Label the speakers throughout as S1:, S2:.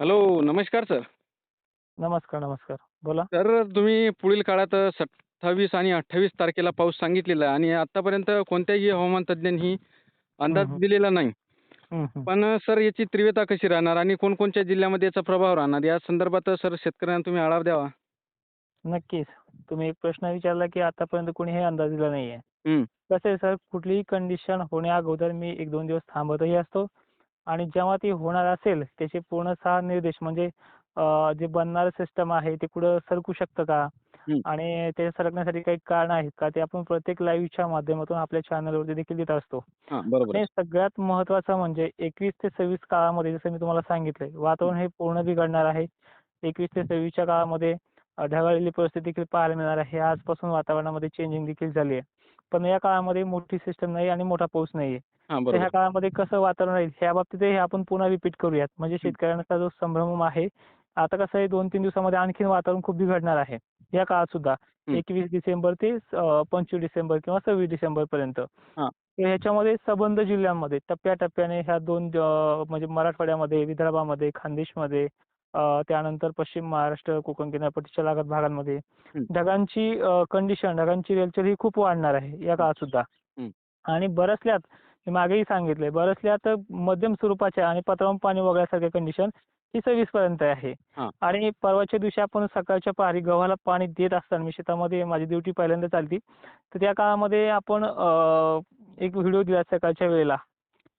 S1: Hello नमस्कार sir.
S2: नमस्कार नमस्कार. बोला.
S1: तर तुम्ही पुढील काळात सत्तावीस आणि अठ्ठावीस तारखेला पाऊस सांगितलेला आहे आणि आतापर्यंत कोणत्याही हवामान तज्ज्ञांनी अंदाज. दिलेला नाही. पण सर याची तीव्रता कशी राहणार आणि कोणकोणत्या जिल्ह्यामध्ये याचा प्रभाव राहणार? या संदर्भात सर शेतकऱ्यांना तुम्ही आढावा द्यावा.
S2: नक्कीच. तुम्ही एक प्रश्न विचारला की आतापर्यंत कोणी हे अंदाज दिला नाहीये. कसं आहे सर कुठलीही कंडिशन होण्या अगोदर मी एक दोन दिवस थांबतही असतो. आणि जेव्हा ती होणार असेल त्याचे पूर्णतः निर्देश म्हणजे जे बनणारं सिस्टम आहे ते कुठं सरकू शकतं का. आणि ते सरकण्यासाठी काही कारण आहेत का? ते आपण प्रत्येक लाईव्हच्या माध्यमातून आपल्या चॅनलवरती देखील देत असतो.
S1: हां बरोबर
S2: आणि सगळ्यात महत्वाचं म्हणजे एकवीस ते सव्वीस काळामध्ये जसं मी तुम्हाला सांगितलंय वातावरण हे पूर्ण बिघडणार आहे. एकवीस ते सव्वीसच्या काळामध्ये ढगाळलेली परिस्थिती देखील पाहायला मिळणार आहे. आजपासून वातावरणामध्ये चेंजिंग देखील झाली आहे. पण या काळामध्ये मोठी सिस्टम नाही आणि मोठा पाऊस नाहीये. तर ह्या काळामध्ये कसं वातावरण राहील ह्या बाबतीतही आपण पुन्हा रिपीट करूयात म्हणजे शेतकऱ्यांचा जो संभ्रम आहे आता कसं आहे दोन तीन दिवसामध्ये आणखीन वातावरण खूप बिघडणार आहे या काळात सुद्धा. एकवीस डिसेंबर ते पंचवीस डिसेंबर किंवा सव्वीस डिसेंबर पर्यंत
S1: हां.
S2: तर ह्याच्यामध्ये संबंध जिल्ह्यांमध्ये टप्प्याटप्प्याने ह्या दोन म्हणजे मराठवाड्यामध्ये विदर्भामध्ये खानदेशमध्ये त्यानंतर पश्चिम महाराष्ट्र कोकण किनारपट्टीच्या लागत भागांमध्ये. ढगांची कंडिशन ढगांची रेलचल ही खूप वाढणार आहे या काळात सुद्धा. आणि बरसल्यात मी मागेही सांगितलंय बरसल्यात मध्यम स्वरूपाच्या आणि पत्रावून पाणी वगळल्यासारख्या कंडिशन ही सव्वीस पर्यंत आहे. आणि परवाच्या दिवशी आपण सकाळच्या पहारी गव्हाला पाणी देत असताना मी शेतामध्ये माझी ड्युटी पहिल्यांदा चालती तर त्या काळामध्ये आपण एक व्हिडिओ दिला सकाळच्या वेळेला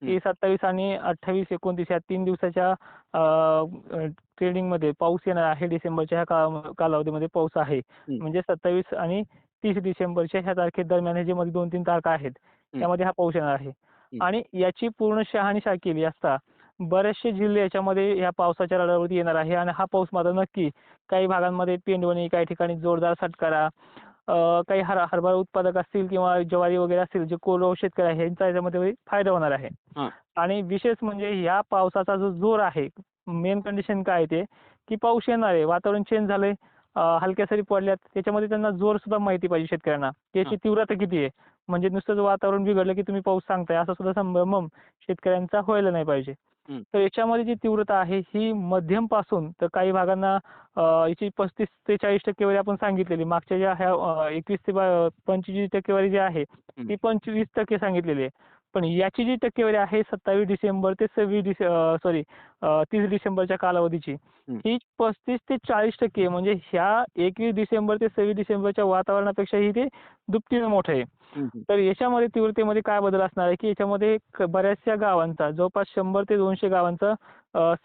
S2: की सत्तावीस आणि अठ्ठावीस एकोणतीस या तीन दिवसाच्या ट्रेडिंगमध्ये पाऊस येणार आहे डिसेंबरच्या ह्या कालावधीमध्ये पाऊस आहे. म्हणजे सत्तावीस आणि तीस डिसेंबरच्या ह्या तारखेदरम्यान हे जे मध्ये दोन तीन तारखा आहेत. त्यामध्ये हा पाऊस येणार आहे आणि याची पूर्ण शहानिशा केली असता बरेचसे जिल्हे याच्यामध्ये ह्या पावसाच्या रडावरती येणार आहे आणि हा पाऊस मात्र नक्की काही भागांमध्ये पेंडवणी काही ठिकाणी जोरदार सटकारा काही हर हरभरा उत्पादक असतील किंवा ज्वारी वगैरे असतील जे कोरडवाहू शेतकरी आहे यांचा याच्यामध्ये फायदा होणार आहे. आणि विशेष म्हणजे या पावसाचा जो जोर आहे मेन कंडिशन काय आहे ते की पाऊस येणार आहे वातावरण चेंज झालंय हलक्या सरी पडल्यात त्याच्यामध्ये त्यांना जोर सुद्धा माहिती पाहिजे शेतकऱ्यांना. की याची तीव्रता किती आहे? म्हणजे नुसतंच वातावरण बिघडलं की तुम्ही पाऊस सांगताय असा सुद्धा संभ्रम शेतकऱ्यांचा व्हायला नाही पाहिजे. तर याच्यामध्ये जी तीव्रता आहे ही मध्यमपासून तर काही भागांना याची पस्तीस ते चाळीस टक्केवारी आपण सांगितलेली मागच्या ज्या ह्या एकवीस ते पंचवीस टक्केवारी जी आहे ती पंचवीस टक्के सांगितलेली आहे. पण याची जी टक्केवारी आहे सत्तावीस डिसेंबर ते सव्वीस डिसे सॉरी तीस डिसेंबरच्या कालावधीची
S1: हं.
S2: ही पस्तीस ते चाळीस टक्के म्हणजे ह्या एकवीस डिसेंबर ते सव्वीस डिसेंबरच्या वातावरणापेक्षाही ते दुपटीनं मोठं आहे
S1: हं, हं.
S2: तर याच्यामध्ये तीव्रतेमध्ये काय बदल असणार आहे की याच्यामध्ये बऱ्याचशा गावांचा जवळपास शंभर ते दोनशे गावांचा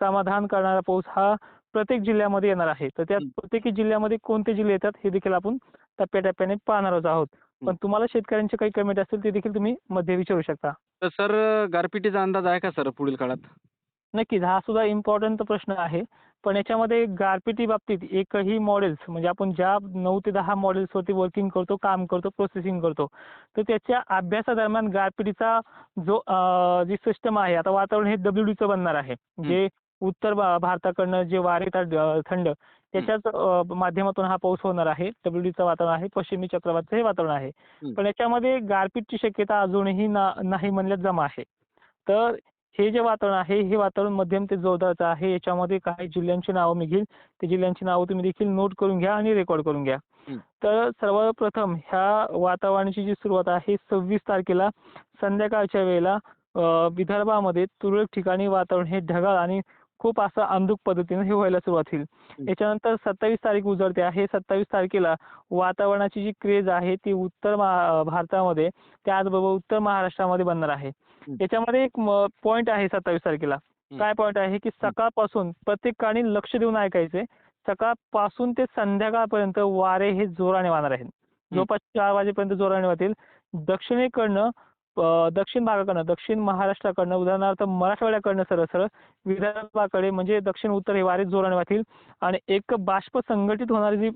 S2: समाधान करणारा पाऊस हा प्रत्येक जिल्ह्यामध्ये येणार आहे तर त्या
S1: हं.
S2: प्रत्येकी जिल्ह्यामध्ये कोणते जिल्हे येतात हे देखील आपण टप्प्याटप्प्याने पाहणारच आहोत पण तुम्हाला शेतकऱ्यांचे काही कमेंट असतील ते देखील तुम्ही मध्ये विचारू शकता.
S1: तर सर गारपिटीचा अंदाज आहे का सर पुढील काळात?
S2: नक्कीच हा सुद्धा इम्पॉर्टंट प्रश्न आहे. पण याच्यामध्ये गारपिटी बाबतीत एकही मॉडेल्स म्हणजे आपण ज्या नऊ ते दहा मॉडेल्सवरती वर्किंग करतो काम करतो प्रोसेसिंग करतो तर त्याच्या अभ्यासादरम्यान गारपिटीचा जो जी सिस्टम आहे आता वातावरण हे डब्ल्यू डीचं बनणार आहे. जे उत्तर भारताकडनं जे वारे येतात थंड त्याच्याच माध्यमातून हा पाऊस होणार आहे. डब्ल्यू डीचं वातावरण आहे पश्चिमी चक्रवातचं हे वातावरण आहे. पण याच्यामध्ये गारपीटची शक्यता अजूनही नाही म्हणल्यात जमा आहे. तर हे जे वातावरण आहे हे वातावरण मध्यम ते जोरदारचं आहे. याच्यामध्ये काही जिल्ह्यांची नावं मी घेईल त्या जिल्ह्यांची नावं तुम्ही देखील नोट करून घ्या आणि रेकॉर्ड करून घ्या. तर सर्वप्रथम ह्या वातावरणाची जी सुरुवात आहे सव्वीस तारखेला संध्याकाळच्या वेळेला विदर्भामध्ये तुरळक ठिकाणी वातावरण हे ढगाळ आणि खूप असं अंधुक पद्धतीने हे व्हायला सुरुवात होईल.
S1: हं.
S2: याच्यानंतर सत्तावीस तारीख उजळते आहे. सत्तावीस तारखेला वातावरणाची जी क्रेज आहे ती उत्तर भारतामध्ये त्याचबरोबर उत्तर महाराष्ट्रामध्ये बनणार आहे.
S1: हं.
S2: याच्यामध्ये एक पॉइंट आहे सत्तावीस तारखेला. काय पॉइंट आहे? की सकाळपासून प्रत्येकाने लक्ष देऊन ऐकायचे. सकाळपासून ते संध्याकाळपर्यंत वारे हे जोराने वाहणार आहेत. जवळपास चार वाजेपर्यंत जोराने वाहतील. दक्षिणेकडनं दक्षिण भागाकडनं दक्षिण महाराष्ट्राकडनं उदाहरणार्थ मराठवाड्याकडनं सरळ सरळ विदर्भाकडे म्हणजे दक्षिण उत्तर हे वारे जोराने वाहतील आणि एक बाष्प संघटित होणारी जी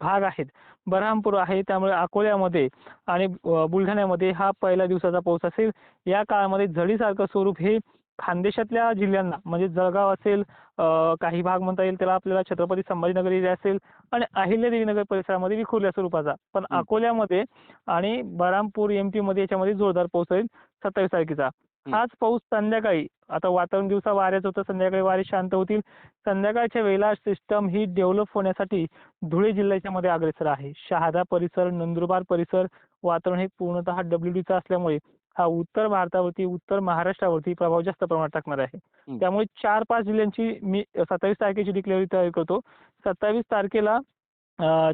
S2: भाग आहेत बरहामपूर आहे त्यामुळे अकोल्यामध्ये आणि बुलढाण्यामध्ये हा पहिल्या दिवसाचा पाऊस असेल. या काळामध्ये झडीसारखं स्वरूप हे खानदेशातल्या जिल्ह्यांना म्हणजे जळगाव असेल काही भाग म्हणता येईल त्याला आपल्याला छत्रपती संभाजीनगर एरिया असेल आणि अहिल्यादेवीनगर परिसरामध्ये विखुरल्या स्वरूपाचा पण. अकोल्यामध्ये आणि बरामपूर एममध्ये याच्यामध्ये जोरदार पाऊस होईल सत्तावीस तारखेचा. हाच पाऊस संध्याकाळी आता वातावरण दिवसा वाऱ्याचं होतं संध्याकाळी वारे शांत होतील संध्याकाळच्या वेळेला सिस्टम ही डेव्हलप होण्यासाठी धुळे जिल्ह्याच्या मध्ये अग्रेसर आहे शहादा परिसर नंदुरबार परिसर वातावरण हे पूर्णतः डब्ल्यूडीचं असल्यामुळे हा उत्तर भारतावरती उत्तर महाराष्ट्रावरती प्रभाव जास्त प्रमाणात टाकणार आहे. त्यामुळे चार पाच जिल्ह्यांची मी सत्तावीस तारखेची डिक्लेअरी तयार करतो. सत्तावीस तारखेला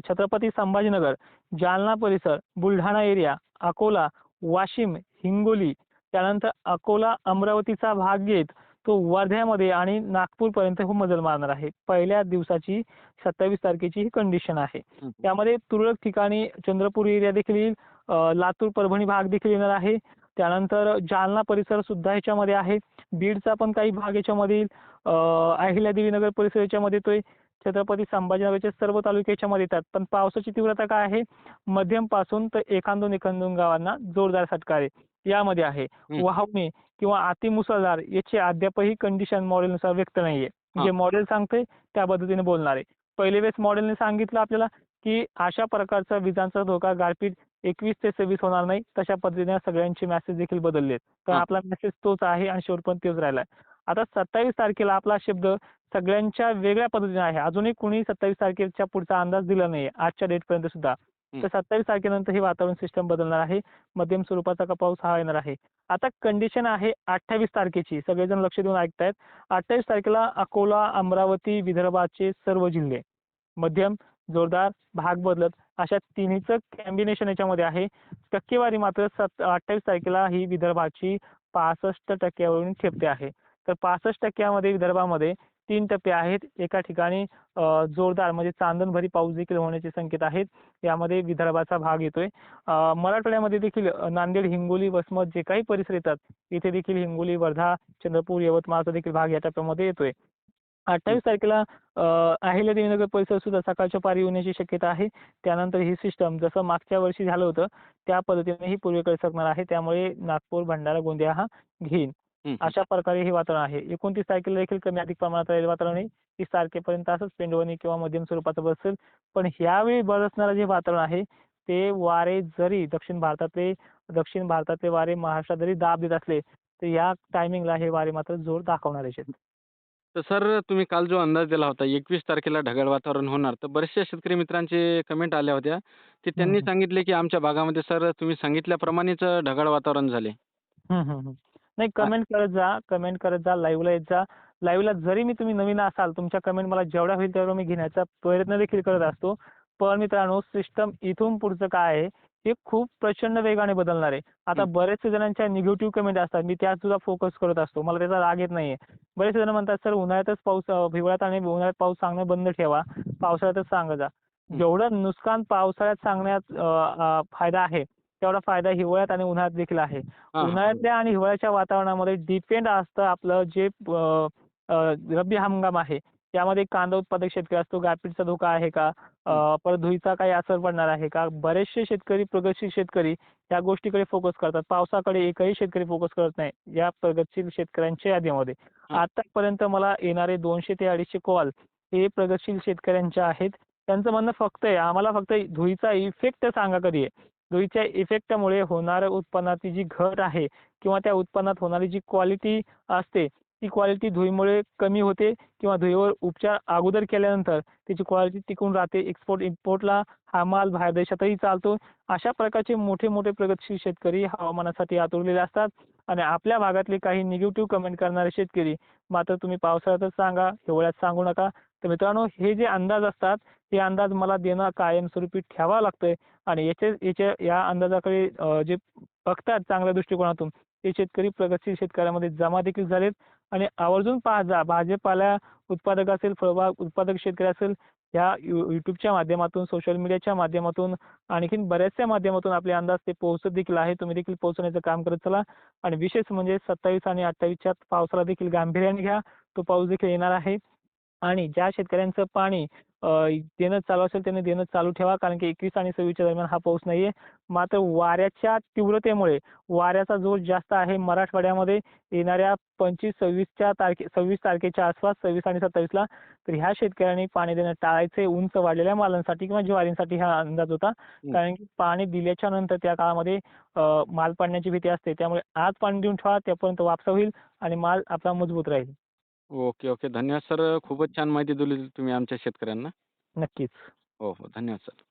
S2: छत्रपती संभाजीनगर जालना परिसर बुलढाणा एरिया अकोला वाशिम हिंगोली त्यानंतर अकोला अमरावतीचा भाग घेत तो वर्ध्यामध्ये आणि नागपूरपर्यंत हो मजल मारणार आहे. पहिल्या दिवसाची सत्तावीस तारखेची ही कंडिशन आहे. त्यामध्ये तुरळक ठिकाणी चंद्रपूर एरिया देखील येईल लातूर परभणी भाग देखील येणार आहे. त्यानंतर जालना परिसर सुद्धा ह्याच्यामध्ये आहे. बीडचा पण काही भाग याच्यामध्ये अहिल्यादेवी नगर परिसर याच्यामध्ये येतोय छत्रपती संभाजीनगरचे सर्व तालुके याच्यामध्ये येतात. पण पावसाची तीव्रता काय आहे? मध्यमपासून तर एखादोन एखादोन गावांना जोरदार फटका आहे. यामध्ये आहे. वाहवणे किंवा अतिमुसळधार याची अद्यापही कंडिशन मॉडेलनुसार व्यक्त नाहीये. जे मॉडेल सांगते त्या पद्धतीने बोलणार आहे. पहिले वेळेस मॉडेलने सांगितलं आपल्याला की अशा प्रकारचा विजांचा धोका गारपीट एकवीस ते सव्वीस होणार नाही तशा पद्धतीने सगळ्यांचे मेसेज देखील बदलले आहेत. तर. आपला मेसेज तोच आहे आणि शेवटपर्यंत तोच राहिला आहे. आता सत्तावीस तारखेला आपला शब्द सगळ्यांच्या वेगळ्या पद्धतीने आहे. अजूनही कुणी सत्तावीस तारखेच्या पुढचा अंदाज दिला नाही आजच्या डेट पर्यंत सुद्धा. तर सत्तावीस तारखेनंतर हे वातावरण सिस्टम बदलणार आहे. मध्यम स्वरूपाचा का पाऊस हा येणार आहे. आता कंडिशन आहे अठ्ठावीस तारखेची. सगळेजण लक्ष देऊन ऐकतायत. अठ्ठावीस तारखेला अकोला अमरावती विदर्भाचे सर्व जिल्हे मध्यम जोरदार भाग बदलत अशा तिन्हीचं कॉम्बिनेशन याच्यामध्ये आहे. टक्केवारी मात्र सत अठ्ठावीस तारखेला ही विदर्भाची पासष्ट टक्क्यावरून ठेपते आहे. तर पासष्ट टक्क्यामध्ये विदर्भामध्ये तीन टप्पे आहेत. एका ठिकाणी जोरदार म्हणजे चांदणभरी पाऊस देखील होण्याचे संकेत आहेत. यामध्ये विदर्भाचा भाग येतोय. मराठवाड्यामध्ये देखील नांदेड हिंगोली वसमत जे काही परिसर येतात इथे देखील हिंगोली वर्धा चंद्रपूर यवतमाळचा देखील भाग या टप्प्यामध्ये येतोय. अठ्ठावीस तारखेला अहिल्यादेवीनगर परिसर सुद्धा सकाळच्या पारी येण्याची शक्यता आहे. त्यानंतर ही सिस्टम जसं मागच्या वर्षी झालं होतं त्या पद्धतीने ही पूर्वेकडे सरकणार आहे. त्यामुळे नागपूर भंडारा गोंदिया हा घेईन. अशा प्रकारे हे वातावरण आहे. एकोणतीस तारखेला देखील कमी अधिक प्रमाणात राहील वातावरण आहे. तीस तारखेपर्यंत असंच पेंडवणी किंवा मध्यम स्वरूपाचं बसेल. पण ह्यावेळी बरसणारं जे वातावरण आहे ते वारे जरी दक्षिण भारतातले दक्षिण भारतातले वारे महाराष्ट्रात जरी दाब देत असले तर या टायमिंगला हे वारे मात्र जोर दाखवणार आहेत.
S1: तर सर तुम्ही काल जो अंदाज दिला होता एकवीस तारखेला ढगाळ वातावरण होणार तर बरेचशा शेतकरी मित्रांचे कमेंट आल्या होत्या. की त्यांनी. सांगितले की आमच्या भागामध्ये सर तुम्ही सांगितल्याप्रमाणेच ढगाळ वातावरण झाले.
S2: हम्म, हम्म, हम्म. नाही कमेंट करत जा कमेंट करत जा लाईव्हला येत जा. लाईव्हला जरी मी तुम्ही नवीन असाल तुमच्या कमेंट मला जेवढ्या होईल तेवढं मी घेण्याचा प्रयत्न देखील करत असतो. पण मित्रांनो सिस्टम इथून पुढचं काय आहे? हे खूप प्रचंड वेगाने बदलणार आहे. आता. बरेचसे जणांच्या निगेटिव्ह कमेंट असतात. मी त्यात सुद्धा फोकस करत असतो. मला त्याचा राग येत नाहीये. बरेचसे जण म्हणतात सर उन्हाळ्यातच पाऊस हिवाळ्यात आणि उन्हाळ्यात पाऊस सांगणं बंद ठेवा. पावसाळ्यातच सांगत जा. जेवढं नुकसान पावसाळ्यात सांगण्यात फायदा आहे तेवढा फायदा हिवाळ्यात आणि उन्हाळ्यात देखील आहे. उन्हाळ्यातल्या आणि हिवाळ्याच्या वातावरणामध्ये डिपेंड असतं आपलं जे रब्बी हंगाम आहे. त्यामध्ये कांदा उत्पादक शेतकरी असतो. गारपीटचा धोका आहे का? परत धुळीचा काही असर पडणार आहे का? बरेचसे शेतकरी प्रगतशील शेतकरी या गोष्टीकडे फोकस करतात. पावसाकडे एकही शेतकरी फोकस करत नाही या प्रगतशील शेतकऱ्यांच्या यादीमध्ये. आतापर्यंत मला येणारे दोनशे ते अडीचशे कॉल हे प्रगतशील शेतकऱ्यांचे आहेत. त्यांचं म्हणणं फक्त आहे आम्हाला फक्त धुळीचा इफेक्ट सांगा कधी आहे. धुळीच्या इफेक्टमुळे होणाऱ्या उत्पन्नाची जी घट आहे किंवा त्या उत्पन्नात होणारी जी क्वालिटी असते ती क्वालिटी धुळीमुळे कमी होते किंवा धुळीवर उपचार अगोदर केल्यानंतर त्याची क्वालिटी टिकून राहते. एक्सपोर्ट इम्पोर्टला हा माल बाहेर देशातही चालतो. अशा प्रकारचे मोठे मोठे प्रगतशील शेतकरी हवामानासाठी आतुरलेले असतात आणि आपल्या भागातले काही निगेटिव्ह कमेंट करणारे शेतकरी मात्र तुम्ही पावसाळ्यातच सांगा हिवाळ्यात सांगू नका. तर मित्रांनो हे जे अंदाज असतात हे अंदाज मला देणं कायमस्वरूपी ठेवावं लागतंय आणि याचे याच्या या अंदाजाकडे जे बघतात चांगल्या दृष्टिकोनातून ते शेतकरी प्रगतशील शेतकऱ्यामध्ये जमा देखील झालेत. आणि आवर्जून पाहा जा भाजीपाला उत्पादक असेल फळबाग उत्पादक शेतकरी असेल या यु यूट्यूबच्या माध्यमातून सोशल मीडियाच्या माध्यमातून आणखीन बऱ्याचशा माध्यमातून आपले अंदाज ते पोहोचत देखील आहे. तुम्ही देखील पोहोचवण्याचं काम करत चला. आणि विशेष म्हणजे सत्तावीस आणि अठ्ठावीसच्या पावसाला देखील गांभीर्याने घ्या. तो पाऊस देखील येणार आहे. आणि ज्या शेतकऱ्यांचं पाणी देणं चालू असेल त्यांनी देणं चालू ठेवा कारण की एकवीस आणि सव्वीसच्या दरम्यान हा पाऊस नाहीये. मात्र वाऱ्याच्या तीव्रतेमुळे वाऱ्याचा जोर जास्त आहे. मराठवाड्यामध्ये येणाऱ्या पंचवीस सव्वीसच्या तारखे सव्वीस तारखेच्या आसपास सव्वीस आणि सत्तावीसला तर ह्या शेतकऱ्यांनी पाणी देणं टाळायचे. उंच वाढलेल्या मालांसाठी किंवा ज्वारींसाठी हा अंदाज होता. कारण की पाणी दिल्याच्या नंतर त्या काळामध्ये माल पडण्याची भीती असते. त्यामुळे आज पाणी देऊन ठेवा त्यापर्यंत वापसा होईल आणि माल आपला मजबूत राहील.
S1: Okay okay. धन्यवाद सर. खूपच छान माहिती दिली तुम्ही आमच्या शेतकऱ्यांना.
S2: नक्कीच.
S1: हो हो. धन्यवाद सर.